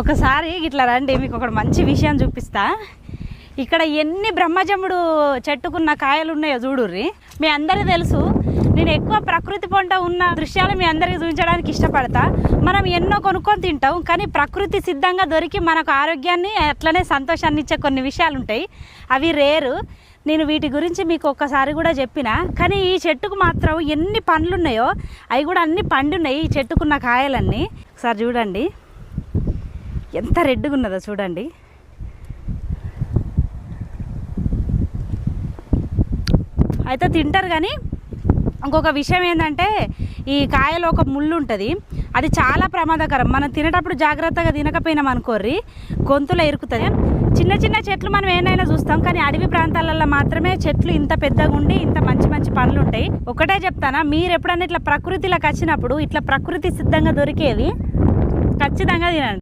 ఒకసారి ఇట్లా రండి మీకు ఒక మంచి విషయం చూపిస్తా. ఇక్కడ ఎన్ని బ్రహ్మజముడు చెట్టుకున్న కాయలు ఉన్నాయో చూడుర్రి. మీ అందరికీ తెలుసు నేను ఎక్కువ ప్రకృతి పంట ఉన్న దృశ్యాలు మీ అందరికీ చూపించడానికి ఇష్టపడతా. మనం ఎన్నో కొనుక్కొని తింటాం కానీ ప్రకృతి సిద్ధంగా దొరికి మనకు ఆరోగ్యాన్ని అట్లనే సంతోషాన్ని ఇచ్చే కొన్ని విషయాలు ఉంటాయి. అవి రేరు. నేను వీటి గురించి మీకు ఒక్కసారి కూడా చెప్పిన. కానీ ఈ చెట్టుకు మాత్రం ఎన్ని పండ్లు ఉన్నాయో అవి కూడా అన్ని పండున్నాయి ఈ చెట్టుకున్న కాయలన్నీ. ఒకసారి చూడండి. ఎంత రెడ్గా ఉన్నదో చూడండి. అయితే తింటారు కానీ ఇంకొక విషయం ఏంటంటే ఈ కాయలో ఒక ముళ్ళు ఉంటుంది. అది చాలా ప్రమాదకరం. మనం తినేటప్పుడు జాగ్రత్తగా తినకపోయినాం అనుకోర్రి గొంతులో ఇరుకుతుంది. చిన్న చిన్న చెట్లు మనం ఏమైనా చూస్తాం కానీ అడవి ప్రాంతాలలో మాత్రమే చెట్లు ఇంత పెద్దగా ఉండి ఇంత మంచి మంచి పనులు ఉంటాయి. ఒకటే చెప్తానా మీరు ఎప్పుడన్నా ఇట్లా ప్రకృతిలోకి వచ్చినప్పుడు ఇట్లా ప్రకృతి సిద్ధంగా దొరికేవి ఖచ్చితంగా తినండి.